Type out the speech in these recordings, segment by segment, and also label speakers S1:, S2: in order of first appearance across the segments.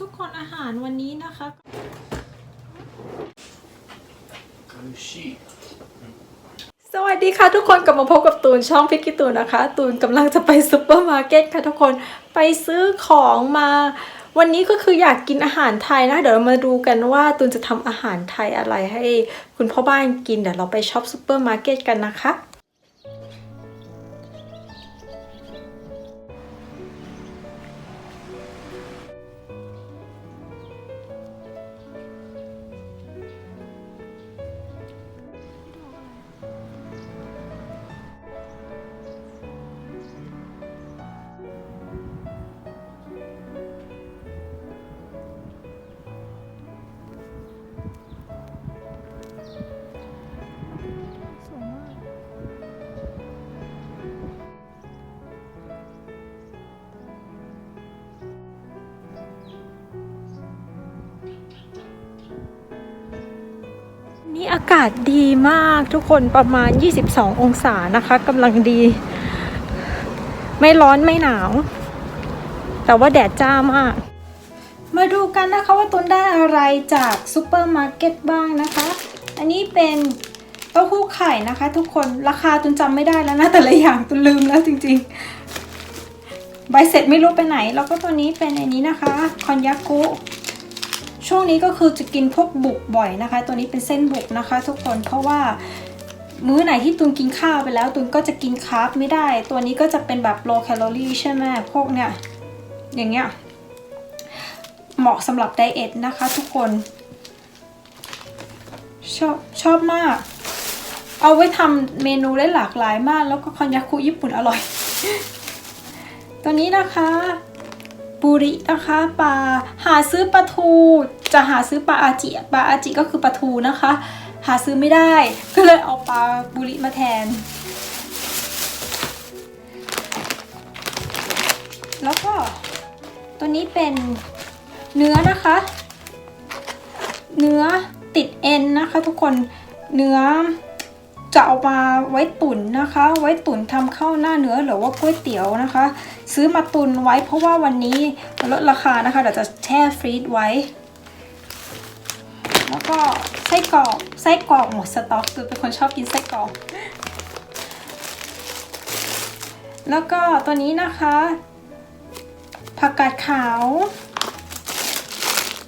S1: ทุกคนอาหารวันนี้นะคะสวัสดีค่ะทุกคนกลับมาพบกับตูนช่องพิกกี้ตูนนะคะ ตูนกำลังจะไปซูเปอร์มาร์เก็ตค่ะทุกคนไปซื้อของมา วันนี้ก็คืออยากกินอาหารไทยนะเดี๋ยวเรามาดูกันว่าตูนจะทำอาหารไทยอะไรให้ คุณพ่อบ้านกินเดี๋ยวเราไปช็อปซูเปอร์มาร์เก็ตกันนะคะ อากาศดีมากทุกคนประมาณ 22 องศานะคะกำลังดี ไม่ร้อนไม่หนาว แต่ว่าแดดจ้ามาก มาดูกันนะคะว่าตุนได้อะไรจากซูเปอร์มาร์เก็ตบ้างนะคะ อันนี้เป็นเต้าหู้ไข่นะคะ ทุกคนราคาตุนจำไม่ได้แล้วนะแต่ละอย่างตุนลืมแล้วจริงๆ ใบเสร็จไม่รู้ไปไหน แล้วก็ตัวนี้เป็นอันนี้นะคะคอนยากุ ช่วงนี้ก็คือจะกินพวกบุกบ่อยนะคะ ตัวนี้เป็นเส้นบุกนะคะ ทุกคนเพราะว่ามื้อไหนที่ตุนกินข้าวไปแล้วตุนก็จะกินคาร์บไม่ได้ ตัวนี้ก็จะเป็นแบบ low calorie ใช่ไหมพวกเนี้ยอย่างเงี้ยเหมาะสำหรับไดเอทนะคะทุกคน ชอบชอบมาก เอาไว้ทำเมนูได้หลากหลายมาก แล้วก็คอนยาคุญี่ปุ่นอร่อย ตัวนี้นะคะ บุรินะคะปลาหาซื้อปลาทู จะหาซื้อปลาอาจิปลาอาจิก็คือปลาทูนะคะ หาซื้อไม่ได้ ก็เลยเอาปลาบุริมาแทน แล้วก็ตัวนี้เป็นเนื้อนะคะ เนื้อติดเอ็นนะคะ ทุกคนเนื้อ จะเอามาไว้ตุ๋นนะคะ ไว้ตุ๋นทำข้าวหน้าเนื้อหรือว่าก๋วยเตี๋ยวนะคะ ซื้อมาตุนไว้เพราะว่าวันนี้ลดราคานะคะเดี๋ยวจะแช่ฟรีซไว้ แล้วก็ไส้กรอกไส้กรอกหมดสต็อกคือเป็นคนชอบกินไส้กรอกแล้วก็ตัวนี้นะคะ ผักกาดขาว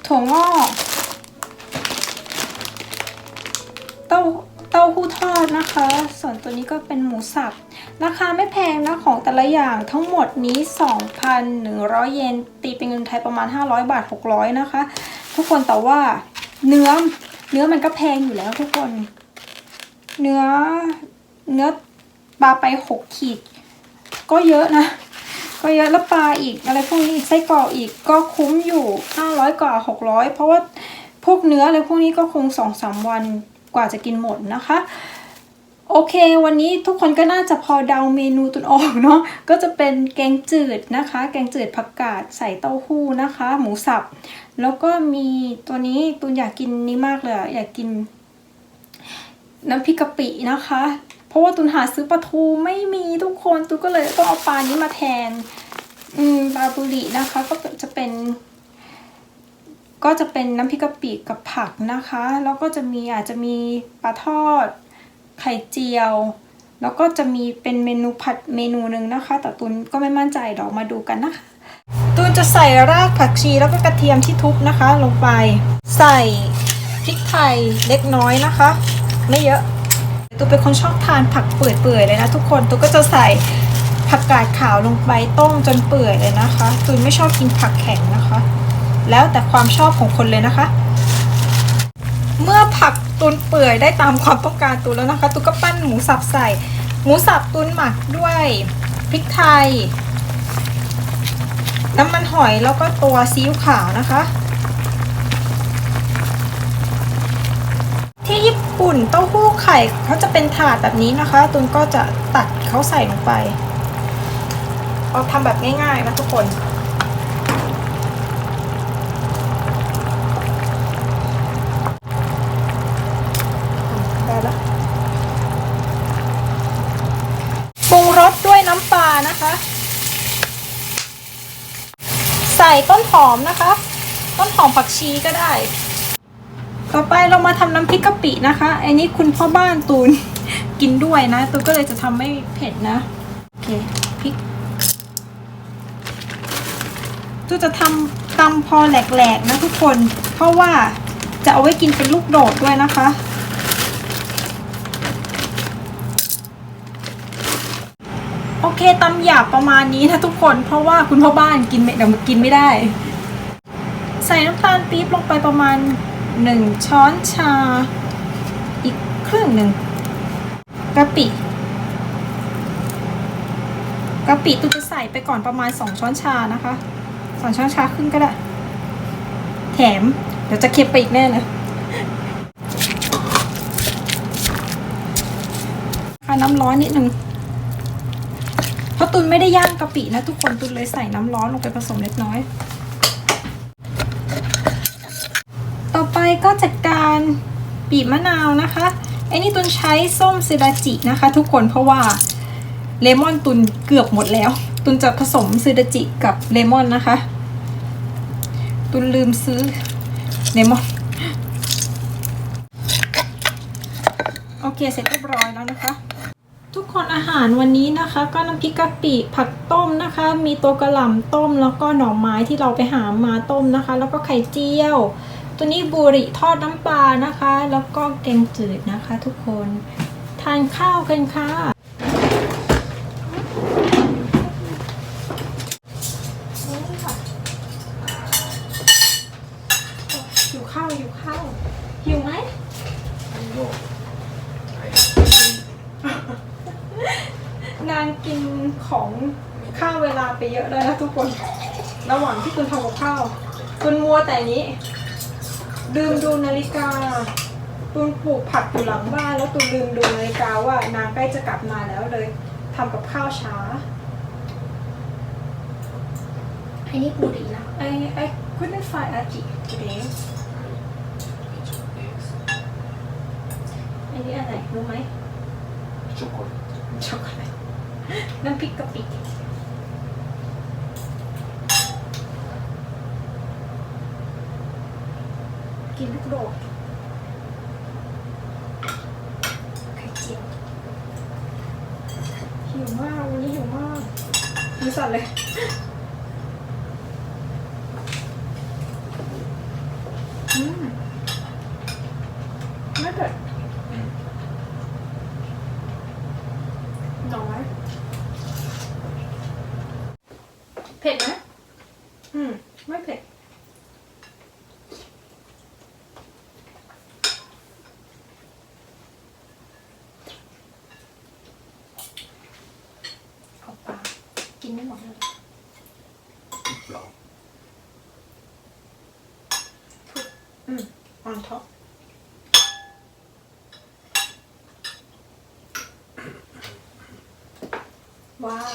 S1: ถั่วงอกเต้า ต้าหู้ทอดนะคะ ส่วนตัวนี้ก็เป็นหมูสับ ราคาไม่แพงนะ ของแต่ละอย่างทั้งหมดนี้ 2,100 เยน ตีเป็นเงินไทยประมาณ 500 บาท 600 นะคะ ทุกคนแต่ว่าเนื้อเนื้อมันก็แพงอยู่แล้วทุกคน เนื้อเนื้อปลาไป 6 ขีด ก็เยอะนะ ก็เยอะแล้วปลาอีกอะไรพวกนี้อีกไส้กรอกอีกก็คุ้มอยู่ 500 กว่า 600 เพราะว่าพวกเนื้ออะไรพวกนี้ก็คง 2-3 วัน กว่าจะกินหมดนะคะ โอเค วันนี้ทุกคนก็น่าจะพอเดาเมนูตุนออกเนาะก็จะเป็นแกงจืดนะคะ แกงจืดผักกาดใส่เต้าหู้นะคะ หมูสับ แล้วก็มีตัวนี้ตุนอยากกินนี้มากเลยอยากกิน น้ำพริกกะปินะคะ เพราะว่าตุนหาซื้อปลาทูไม่มีทุกคนตุนก็เลยต้องเอาปลานี้มาแทนอืมปลาบุรินะคะ ก็เป ก็จะเป็นน้ำพริกกะปิกับผักนะคะ แล้วก็จะมีอาจจะมีปลาทอด ไข่เจียว แล้วก็จะมีเป็นเมนูผัดเมนูหนึ่งนะคะ แต่ตุนก็ไม่มั่นใจเดี๋ยวมาดูกันนะคะตุนจะใส่รากผักชีแล้วก็กระเทียมที่ทุบนะคะ ลงไป ใส่พริกไทยเล็กน้อยนะคะ ไม่เยอะตุนเป็นคนชอบทานผักเปื่อยๆเลยนะทุกคนตุนก็จะใส่ผักกาดขาวลงไปต้มจนเปื่อยเลยนะคะตุนไม่ชอบกินผักแข็งนะคะ แล้วแต่ความชอบของคนเลยนะคะ เมื่อผักตุนเปื่อยได้ตามความต้องการตุนแล้วนะคะตุนก็ปั้นหมูสับใส่ หมูสับตุนหมักด้วยพริกไทย น้ำมันหอยแล้วก็ตัวซีอิ๊วขาวนะคะ ที่ญี่ปุ่นเต้าหู้ไข่เขาจะเป็นถาดแบบนี้นะคะ ตุนก็จะตัดเขาใส่ลงไปเอาทำแบบง่ายๆนะทุกคน ใส่ต้นหอมนะคะ ต้นหอมผักชีก็ได้ ต่อไปเรามาทำน้ำพริกกะปินะคะอันนี้คุณพ่อบ้านตูนกินด้วยนะ ตูนก็เลยจะทำไม่เผ็ดนะ โอเคพริกตูนจะทำตำพอแหลกๆนะทุกคน เพราะว่าจะเอาไว้กินเป็นลูกโดดด้วยนะคะ โอเคตำหยาบประมาณนี้นะทุกคนเพราะว่าคุณพ่อบ้านกินไม่เดี๋ยวมันกินไม่ได้ ใส่น้ำตาลปี๊บลงไปประมาณ 1 ช้อนชา อีกครึ่งหนึ่งกะปิกะปิตูจะใส่ไปก่อนประมาณ 2 ช้อนชานะคะสองช้อนชาครึ่งก็ได้ แถม เดี๋ยวจะเค็มไปอีกแน่เลยค่าน้ำร้อนนิดนึง เพราะตุนไม่ได้ย่างกะปินะทุกคนตุนเลยใส่น้ำร้อนลงไปผสมเล็กน้อย ต่อไปก็จัดการบีบมะนาวนะคะไอ้นี่ตุนใช้ส้มซิดาจินะคะ ทุกคนเพราะว่าเลมอนตุนเกือบหมดแล้ว ตุนจะผสมซิดาจิกับเลมอนนะคะ ตุนลืมซื้อเลมอนโอเคเสร็จเรียบร้อยแล้วนะคะ ทุกคนอาหารวันนี้นะคะ ก็น้ำพริกกะปิผักต้มนะคะ มีตัวกระหล่ำต้มแล้วก็หน่อไม้ที่เราไปหามาต้มนะคะ แล้วก็ไข่เจียว ตัวนี้บุริทอดน้ำปลานะคะ แล้วก็แกงจืดนะคะ ทุกคนทานข้าวกันค่ะนี่ค่ะหิวข้าวหิวข้าวหิวไหม
S2: No. I
S1: นางกิน ของข้าวเวลาไปเยอะเลยนะทุกคน ระหว่างที่คุณทำกับข้าวคุณมัวแต่นี้ลืมดูนาฬิกาตุนปลูกผักอยู่หลังบ้านแล้วตุนลืมดูนาฬิกาว่านางใกล้จะกลับมาแล้วเลยทำกับข้าวช้าไอ้นี่ปูดีนะไอ้ไอ้ couldn't find aji today ไอ้นี่อะไรรู้ไหม
S2: chocolate.
S1: ช็อกโกแลต น้ำพริกกะปิกินลูกโดดไข่เจียวหิวมาก วันนี้หิวมากมีสั่นเลย อืมไม่เผ็ด น้อยเผ็ดไหมอืม ไม่เผ็ด เอาปลา กินไม่หมดเลย
S2: Ja.
S1: อืม on top ว้าว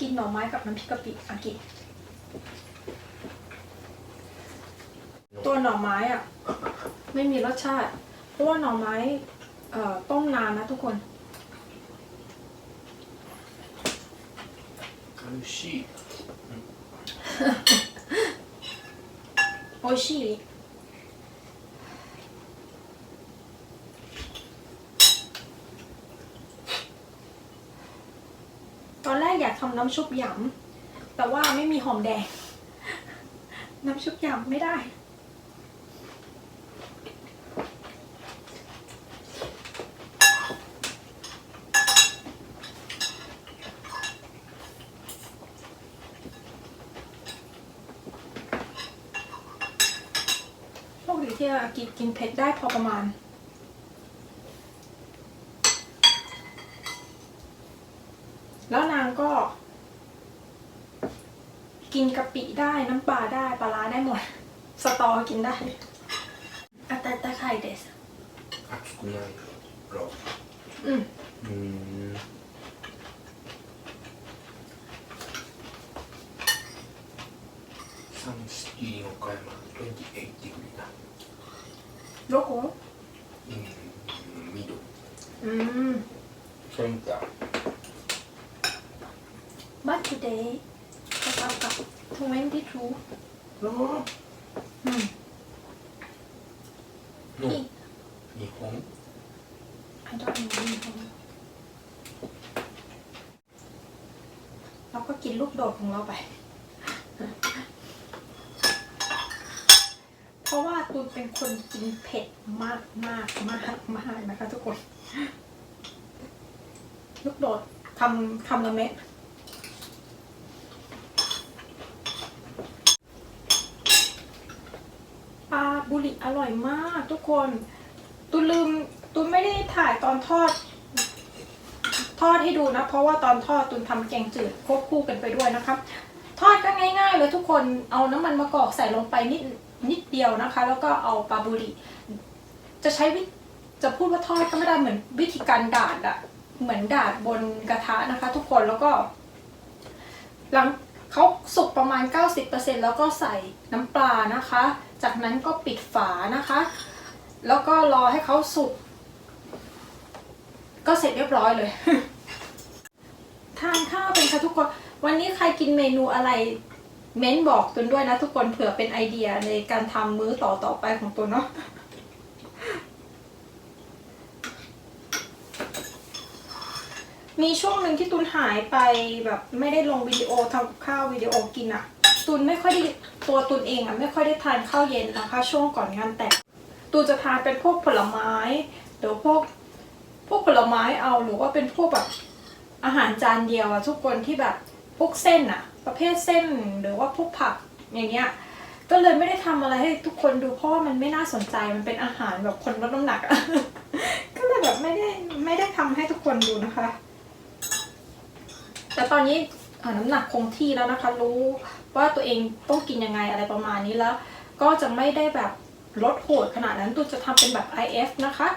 S1: กินหน่อไม้กับน้ำพริกกะปิอากิ ตัวหน่อไม้อ่ะ ไม่มีรสชาติ เพราะว่าหน่อไม้ เอ่อ ต้มนานนะทุกคน
S2: 美味しい。
S1: โอชิต น้ำชุบหยำแต่ว่าไม่มีหอมแดง น้ำชุบหยำไม่ได้พวกอยู่ที่อากิกินเผ็ดได้พอประมาณ แล้วนางก็ กินกะปิได้น้ำปลาได้ปลาร้าได้หมด สตอกินได้อาตาตาไข่เดส
S2: 熱くない。ロ
S1: อืม
S2: うーん。サンシティ岡山28ディグリだ。
S1: โลโก้
S2: うん、緑。
S1: อืม
S2: センター。
S1: but today 아빠ที่ 줘.
S2: 너.
S1: 응. 노.
S2: 니 홍.
S1: I don't know 니 홍. เราก็กินลูกโดดของเราไป เพราะว่าตูนเป็นคนกินเผ็ดมากมากมากมากนะคะทุกคน ลูกโดดทำทำละเม็ด ลิอร่อยมากทุกคนตูนลืมตูนไม่ได้ถ่ายตอนทอด ทอดให้ดูนะ เพราะว่าตอนทอดตูนทำแกงจืดควบคู่กันไปด้วยนะคะทอดก็ง่ายๆเลยทุกคนเอาน้ำมันมะกอกใส่ลงไปนิดนิดเดียวนะคะ แล้วก็เอาปลาบุริจะใช้วิจะพูดว่าทอดก็ไม่ได้เหมือนวิธีการดาดอะเหมือนดาดบนกระทะนะคะ ทุกคนแล้วก็หลัง เขาสุกประมาณ 90%แล้วก็ใส่น้ำปลานะคะ จากนั้นก็ปิดฝานะคะ แล้วก็รอให้เขาสุก ก็เสร็จเรียบร้อยเลย ทานข้าวเป็นค่ะทุกคน วันนี้ใครกินเมนูอะไรเม้นบอกตุนด้วยนะทุกคนเผื่อเป็นไอเดียในการทำมื้อต่อต่อไปของตุนเนาะ มีช่วงหนึ่งที่ตุนหายไปแบบไม่ได้ลงวิดีโอทำข้าววิดีโอกินอะตุนไม่ค่อยได้ตัวตุนเองอะไม่ค่อยได้ทานข้าวเย็นนะคะ ช่วงก่อนงานแต่งตุนจะทานเป็นพวกผลไม้หรือพวกพวกผลไม้เอาหรือว่าเป็นพวกแบบอาหารจานเดียวอะทุกคนที่แบบพวกเส้นอะประเภทเส้นหรือว่าพวกผักอย่างเงี้ยก็เลยไม่ได้ทำอะไรให้ทุกคนดูเพราะว่ามันไม่น่าสนใจมันเป็นอาหารแบบคนลดน้ำหนักอะก็เลยแบบไม่ได้ไม่ได้ทำให้ทุกคนดูนะคะ แต่ตอนนี้น้ำหนักคงที่แล้วนะคะ รู้ว่าตัวเองต้องกินยังไงอะไรประมาณนี้แล้ว ก็จะไม่ได้แบบลดโหดขนาดนั้นตูจะทำเป็นแบบ IF นะคะ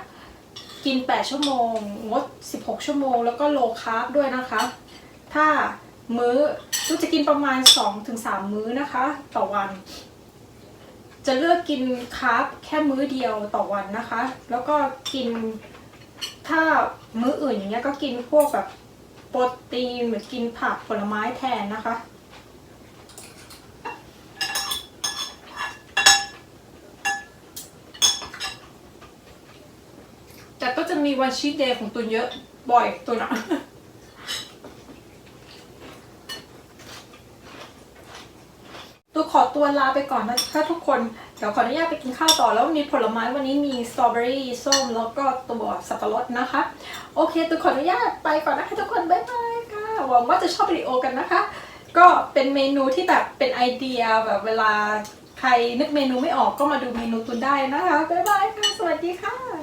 S1: กิน 8 ชั่วโมง งด 16 ชั่วโมง แล้วก็โลคาร์บด้วยนะคะ ถ้ามื้อตูจะกินประมาณ 2-3 มื้อนะคะ ต่อวัน จะเลือกกินคาร์บแค่มื้อเดียวต่อวันนะคะ แล้วก็กินถ้ามื้ออื่นอย่างเงี้ยก็กินพวกแบบ โปรตีนหรือกินผักผลไม้แทนนะคะ แต่ก็จะมีวันชีตเดย์ของตุนเยอะบ่อยตุนอะ ตัวขอ ตัวลาไปก่อนนะคะทุกคน เดี๋ยวขออนุญาตไปกินข้าวต่อแล้วมีผลไม้วันนี้มีสตรอเบอรี่ส้มแล้วก็ตัวสับปะรดนะคะ โอเคตัวขออนุญาตไปก่อนนะคะทุกคนบ๊ายบายค่ะหวังว่าจะชอบวิดีโอกันนะคะ ก็เป็นเมนูที่แบบเป็นไอเดียแบบเวลาใครนึกเมนูไม่ออกก็มาดูเมนูตุนได้นะคะบ๊ายบายค่ะสวัสดีค่ะ